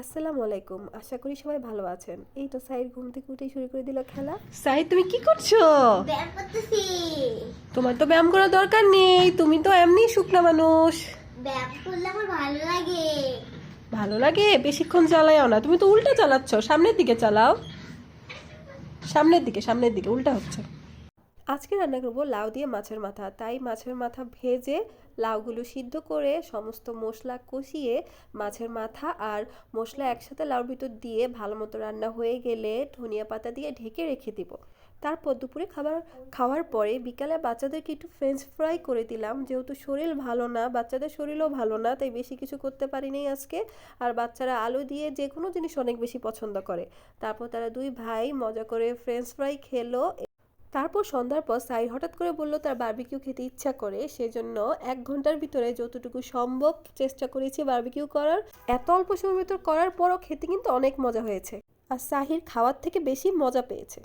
আসসালামু আলাইকুম। আশা করি সবাই ভালো আছেন। এই তো সাইড ঘুম থেকে উঠে শুরু করে দিল খেলা। সাহিদ তুমি কি করছ? ব্যায়াম করতেছি। তোমার তো ব্যায়াম করার দরকার নেই। তুমি তো এমনি শুকনা মানুষ। ব্যায়াম করলে আমার ভালো লাগে। ভালো লাগে? বেশিক্ষণ চালাইও না। তুমি তো উল্টা চালাচ্ছ। সামনের দিকে চালাও। সামনের দিকে সামনের দিকে। উল্টা হচ্ছে। আজকে রান্না করব লাউ দিয়ে মাছের মাথা। তাই মাছের মাথা ভেজে লাউগুলো সিদ্ধ করে সমস্ত মশলা কষিয়ে মাছের মাথা আর মশলা একসাথে লাউর ভিতর দিয়ে ভালো মতো রান্না হয়ে গেলে ধনিয়া পাতা দিয়ে ঢেকে রেখে দিব। তারপর দুপুরে খাবার খাওয়ার পরে বিকালে বাচ্চাদেরকে একটু ফ্রেঞ্চ ফ্রাই করে দিলাম। যেহেতু শরীর ভালো না, বাচ্চাদের শরীরও ভালো না, তাই বেশি কিছু করতে পারিনি আজকে। আর বাচ্চারা আলু দিয়ে যে কোনো জিনিস অনেক বেশি পছন্দ করে। তারপর তারা দুই ভাই মজা করে ফ্রেঞ্চ ফ্রাই খেলো। তারপর সন্ধ্যার পর সাই হঠাৎ করে বলল, তার বার্বিকিউ খেতে ইচ্ছা করে, সেজন্য এক ঘণ্টার ভিতরে যতটুকু সম্ভব চেষ্টা করেছি বার্বিকিউ করার। এত অল্প সময়ের ভিতর করার পরও খেতে কিন্তু অনেক মজা হয়েছে। আর সাহির খাওয়ার থেকে বেশি মজা পেয়েছে।